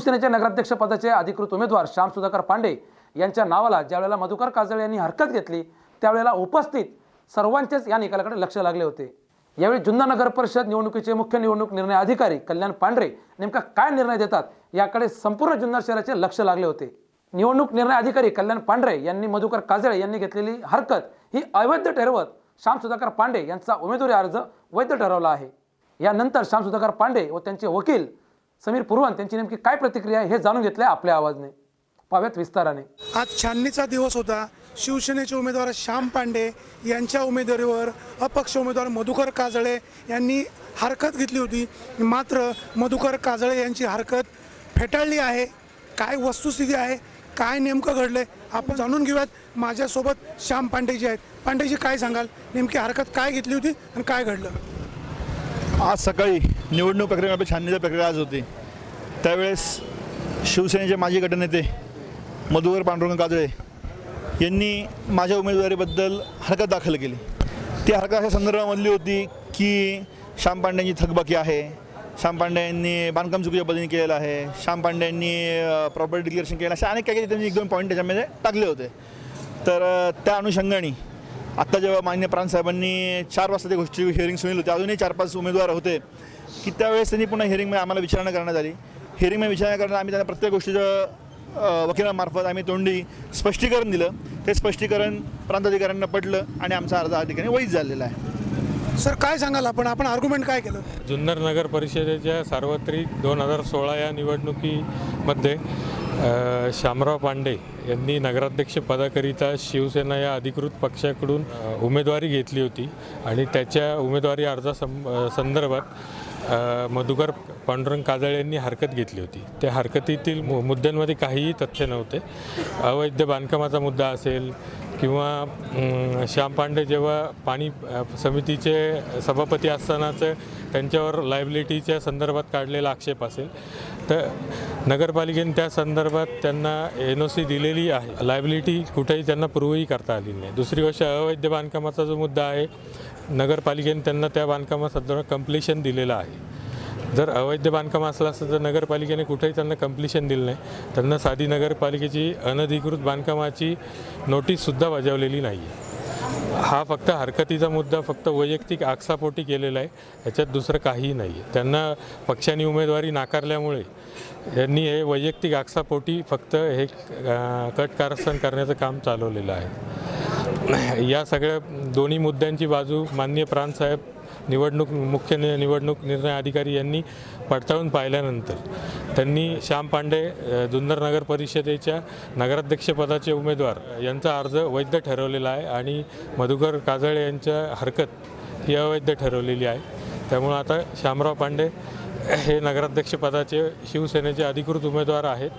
शिवसेनेच्या नगराध्यक्षपदाचे अधिकृत उमेदवार श्याम सुधाकर पांडे यांच्या नावाला ज्यावेळेला मधुकर काजळे यांनी हरकत घेतली त्यावेळेला उपस्थित सर्वांचेच या निकालाकडे लक्ष लागले होते. यावेळी जुन्नर नगर परिषद निवडणुकीचे मुख्य निवडणूक निर्णय अधिकारी कल्याण पांढरे नेमका काय निर्णय देतात याकडे संपूर्ण जुन्नर शहराचे लक्ष लागले होते. निवडणूक निर्णय अधिकारी कल्याण पांढरे यांनी मधुकर काजळे यांनी घेतलेली हरकत ही अवैध ठरवत श्याम सुधाकर पांडे यांचा उमेदवारी अर्ज वैध ठरवला आहे. यानंतर श्याम सुधाकर पांडे व त्यांचे वकील समीर पुरवान त्यांची नेमकी काय प्रतिक्रिया हे जाणून घेतले आपल्या आवाजने. पाव्यात विस्ताराने. आज छाननीचा दिवस होता. शिवसेनेचे उमेदवार श्याम पांडे यांच्या उमेदवारीवर अपक्ष उमेदवार मधुकर काजळे यांनी हरकत घेतली होती. मात्र मधुकर काजळे यांची हरकत फेटाळली आहे. काय वस्तुस्थिती आहे? काय नेमकं घडलंय? आपण जाणून घेऊयात. माझ्यासोबत श्याम पांडेजी आहेत. पांडेजी काय सांगाल? नेमकी हरकत काय घेतली होती आणि काय घडलं? आज सकाळी निवडणूक प्रक्रिया आपली छाननीची प्रक्रिया आज होती. त्यावेळेस शिवसेनेचे माजी गटनेते मधुकर पांडुरंग काजळे यांनी माझ्या उमेदवारीबद्दल हरकत दाखल केली. ती हरकत अशा संदर्भामधली होती की श्याम पांड्यांची थकबाकी आहे श्याम पांडे यांनी बांधकाम चुकीच्या पद्धतीने केलेलं आहे श्याम पांडे यांनी प्रॉपर्टी डिक्लेरेशन केलं असे अनेक काही काही त्यांनी एक दोन पॉईंट त्याच्यामध्ये टाकले होते. तर त्या अनुषंगाने आत्ता जेव्हा मान्य प्रांतसाहेबांनी चार वाजता त्या गोष्टी हिअरिंग सुनील होते अजूनही चार पाच उमेदवार होते की त्यावेळेस त्यांनी पुन्हा हिअरिंगमध्ये आम्हाला विचारणा करण्यात आली. हिअरिंगमध्ये विचारणा करण्यात आम्ही त्यांना प्रत्येक गोष्टीचं वकिलांमार्फत आम्ही तोंडी स्पष्टीकरण दिलं. ते स्पष्टीकरण प्रांताधिकाऱ्यांना पटलं आणि आमचा अर्ज या ठिकाणी वैध झालेला आहे. सर काय सांगाल आपण? आपण आर्ग्युमेंट काय केलं? जुन्नर नगर परिषदेच्या सार्वत्रिक दोन हजार सोळा या निवडणुकीमध्ये शामराव पांडे यांनी नगराध्यक्ष पदाकरिता शिवसेना या अधिकृत पक्षाकडून उमेदवारी घेतली होती आणि त्याच्या उमेदवारी अर्जा सं संदर्भात मधुकर पांडुरंग काजळे यांनी हरकत घेतली होती. त्या हरकतीतील मु मुद्द्यांमध्ये काहीही तथ्य नव्हते. अवैध बांधकामाचा मुद्दा असेल किंवा श्याम पांडे जेव्हा पाणी समितीचे सभापती असतानाचं त्यांच्यावर लायबिलिटीच्या संदर्भात काढलेला आक्षेप असेल तर नगरपालिकेने त्या संदर्भात त्यांना एन ओ सी दिलेली आहे. लायबिलिटी कुठेही त्यांना पूर्वही करता आली नाही. दुसरी गोष्ट अवैध बांधकामाचा जो मुद्दा आहे नगरपालिकेने त्यांना त्या बांधकामासंदर्भात कम्प्लिशन दिलेलं आहे. जर अवैध बांधकाम असलं असतं तर नगरपालिकेने कुठेही त्यांना कम्प्लिशन दिलं नाही. त्यांना साधी नगरपालिकेची अनधिकृत बांधकामाची नोटीससुद्धा बजावलेली नाही आहे हा फक्त हरकतीचा मुद्दा फक्त वैयक्तिक आक्षापोटी केलेला आहे. याच्यात दुसरं काहीही नाही आहे त्यांना पक्षाने उमेदवारी नाकारल्यामुळे यांनी हे वैयक्तिक आक्षापोटी फक्त हे कट कारस्थान करण्याचं काम चालवलेलं आहे. या सगळ्या दोन्ही मुद्द्यांची बाजू माननीय प्रांतसाहेब निवडणूक मुख्य निवडणूक निर्णय अधिकारी यांनी पडताळून पाहिल्यानंतर त्यांनी श्याम पांडे जुन्नर नगर परिषदेच्या नगराध्यक्षपदाचे उमेदवार यांचा अर्ज वैध ठरवलेला आहे आणि मधुकर काजळे यांच्या हरकत ही अवैध ठरवलेली आहे. त्यामुळं आता श्यामराव पांडे हे नगराध्यक्षपदाचे शिवसेनेचे अधिकृत उमेदवार आहेत.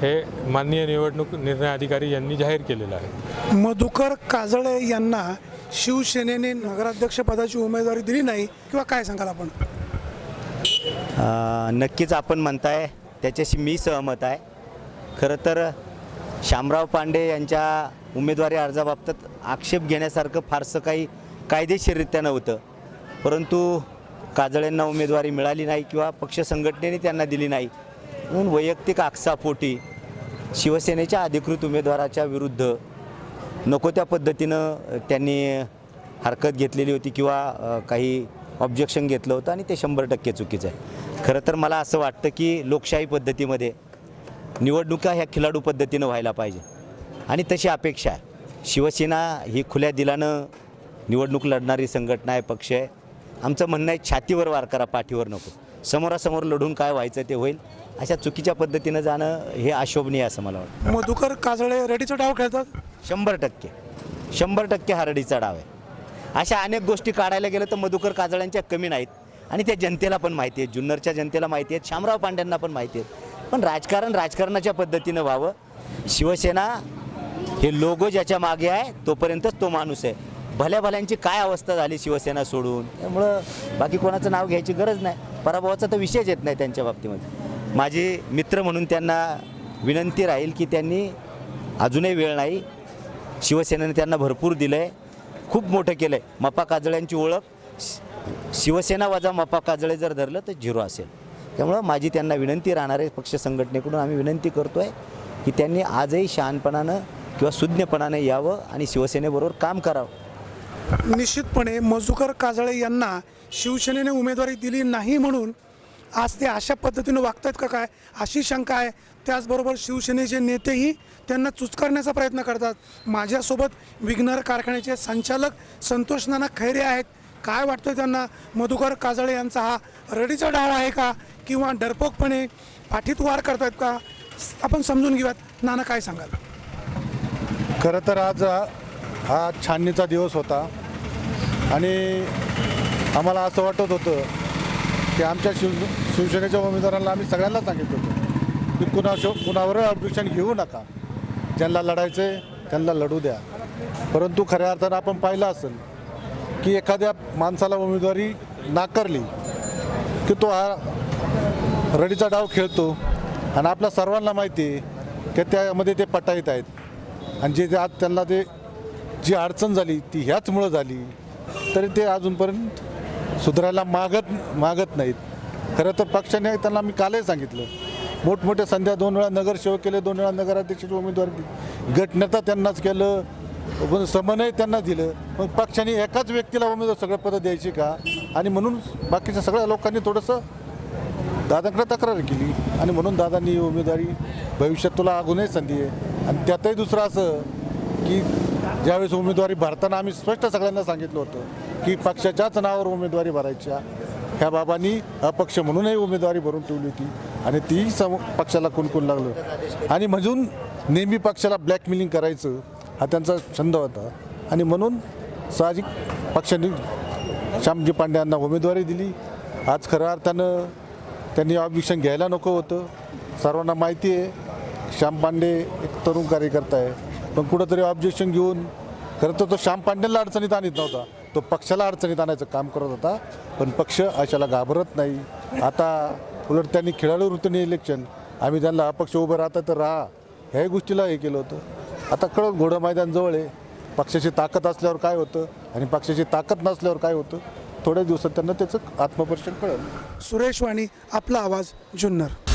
हे माननीय निवडणूक निर्णय अधिकारी यांनी जाहीर केलेलं आहे. मधुकर काजळे यांना शिवसेनेने नगराध्यक्ष पदाची उमेदवारी दिली नाही किंवा काय सांगाल आपण? नक्कीच आपण म्हणताय त्याच्याशी मी सहमत आहे. खरं तर शामराव पांडे यांच्या उमेदवारी अर्जाबाबतीत आक्षेप घेण्यासारखं फारसं काही कायदेशीररित्या नव्हतं. परंतु काजळेंना उमेदवारी मिळाली नाही किंवा पक्ष संघटनेने त्यांना दिली नाही. म्हणून वैयक्तिक आक्षापोटी शिवसेनेच्या अधिकृत उमेदवाराच्या विरुद्ध नको त्या पद्धतीनं त्यांनी हरकत घेतलेली होती किंवा काही ऑब्जेक्शन घेतलं होतं आणि ते शंभर टक्के चुकीचं आहे. खरं तर मला असं वाटतं की लोकशाही पद्धतीमध्ये निवडणुका ह्या खिलाडू पद्धतीनं व्हायला पाहिजे. आणि तशी अपेक्षा आहे. शिवसेना ही खुल्या दिलानं निवडणूक लढणारी संघटना आहे पक्ष आहे. आमचं म्हणणं आहे छातीवर वार करा पाठीवर नको. समोरासमोर लढून काय व्हायचं ते होईल. अशा चुकीच्या पद्धतीनं जाणं हे अशोभनीय असं मला वाटतं. मधुकर काजळे रेडीचा डाव खेळतात? शंभर टक्के. शंभर टक्के हरडीचा डाव आहे. अशा अनेक गोष्टी काढायला गेलं तर मधुकर काजळ्यांच्या कमी नाहीत. आणि त्या जनतेला पण माहिती आहे जुन्नरच्या जनतेला माहिती आहेत. शामराव पांड्यांना पण माहिती आहेत. पण राजकारण राजकारणाच्या पद्धतीनं व्हावं. शिवसेना हे लोगो ज्याच्या मागे आहे तोपर्यंतच तो माणूस आहे. भल्या भल्यांची काय अवस्था झाली शिवसेना सोडून? त्यामुळं बाकी कोणाचं नाव घ्यायची गरज नाही. पराभवाचा तर विषयच येत नाही त्यांच्या बाबतीमध्ये. माझे मित्र म्हणून त्यांना विनंती राहील की त्यांनी अजूनही वेळ नाही. शिवसेनेने त्यांना भरपूर दिलं आहे खूप मोठं केलं आहे मप्पा काजळ्यांची ओळख. शि- शिवसेना वजा मपा काजळे जर धरलं तर झिरो असेल. त्यामुळं माझी त्यांना विनंती राहणार आहे. पक्ष संघटनेकडून आम्ही विनंती करतो आहे की त्यांनी आजही शहाणपणानं किंवा सुज्ञपणानं यावं आणि शिवसेनेबरोबर काम करावं. निश्चितपणे मजुकर काजळे यांना शिवसेनेने उमेदवारी दिली नाही म्हणून आज ते अशा पद्धतीनं वागतात का काय? अशी शंका आहे. त्याचबरोबर शिवसेनेचे नेतेही त्यांना चुचकारण्याचा प्रयत्न करतात. माझ्यासोबत विघ्नर कारखान्याचे संचालक संतोष नाना खैरे आहेत. काय वाटतं त्यांना? मधुकर काजळे यांचा हा रडीचा डाळ आहे का? किंवा डरपोकपणे पाठीत वार करतायत का? आपण समजून घेऊयात. नाना काय सांगाल? खरं तर आज हा छाननीचा दिवस होता. आणि आम्हाला असं वाटत होतं की आमच्या शिव शिवसेनेच्या उमेदवारांना आम्ही सगळ्यांना सांगितलं होतं की कुणा कुणावर ऑब्जेक्शन घेऊ नका. ज्यांना लढायचं आहे त्यांना लढू द्या. परंतु खऱ्या अर्थानं आपण पाहिलं असेल की एखाद्या माणसाला उमेदवारी नाकारली की तो हा रडीचा डाव खेळतो. आणि आपल्या सर्वांना माहिती आहे की त्यामध्ये ते पटाईत आहेत. आणि जे जे आज त्यांना ते जी अडचण झाली ती ह्याचमुळं झाली तरी ते अजूनपर्यंत सुधारायला मागत मागत नाहीत. खरं तर पक्षाने त्यांना मी कालही सांगितलं. मोठमोठ्या संध्या दोन वेळा नगरसेवक केले दोन वेळा नगराध्यक्षाची उमेदवार गटनेता त्यांनाच केलं पण समन्वय त्यांना दिलं. मग पक्षाने एकाच व्यक्तीला उमेदवार सगळं पदं द्यायची का? आणि म्हणून बाकीच्या सगळ्या लोकांनी थोडंसं दादाकडे तक्रार केली. आणि म्हणून दादांनी ही उमेदवारी भविष्यात तुला अगूनही संधी आहे. आणि त्यातही दुसरं असं की ज्यावेळेस उमेदवारी भरताना आम्ही स्पष्ट सगळ्यांना सांगितलं होतं की पक्षाच्याच नावावर उमेदवारी भरायच्या. ह्या बाबांनी अपक्ष म्हणूनही उमेदवारी भरून ठेवली होती आणि तीही सम पक्षाला कुणकुण लागलं. आणि म्हणून नेहमी पक्षाला ब्लॅकमेलिंग करायचं हा त्यांचा छंद होता. आणि म्हणून साहजिक पक्षाने श्यामजी पांडे यांना उमेदवारी दिली. आज खऱ्या अर्थानं त्यांनी ऑब्जेक्शन घ्यायला नको होतं. सर्वांना माहिती आहे श्याम पांडे एक तरुण कार्यकर्ता आहे. पण कुठंतरी ऑब्जेक्शन घेऊन खरं तर तो श्याम पांडेला अडचणीत आणत नव्हता. तो पक्षाला अडचणीत आणायचं काम करत होता पण पक्ष अशाला घाबरत नाही. आता उलट त्यांनी खेळाडू वृत्तीने इलेक्शन आम्ही त्यांना अपक्ष उभं राहता तर राहा. ह्याही गोष्टीला हे केलं होतं. आता कळत घोडं मैदान जवळ आहे. पक्षाची ताकद असल्यावर काय होतं आणि पक्षाची ताकद नसल्यावर काय होतं? थोड्या दिवसात त्यांना त्याचं आत्मपरीक्षण कळलं. सुरेश वाणी आपला आवाज जुन्नर.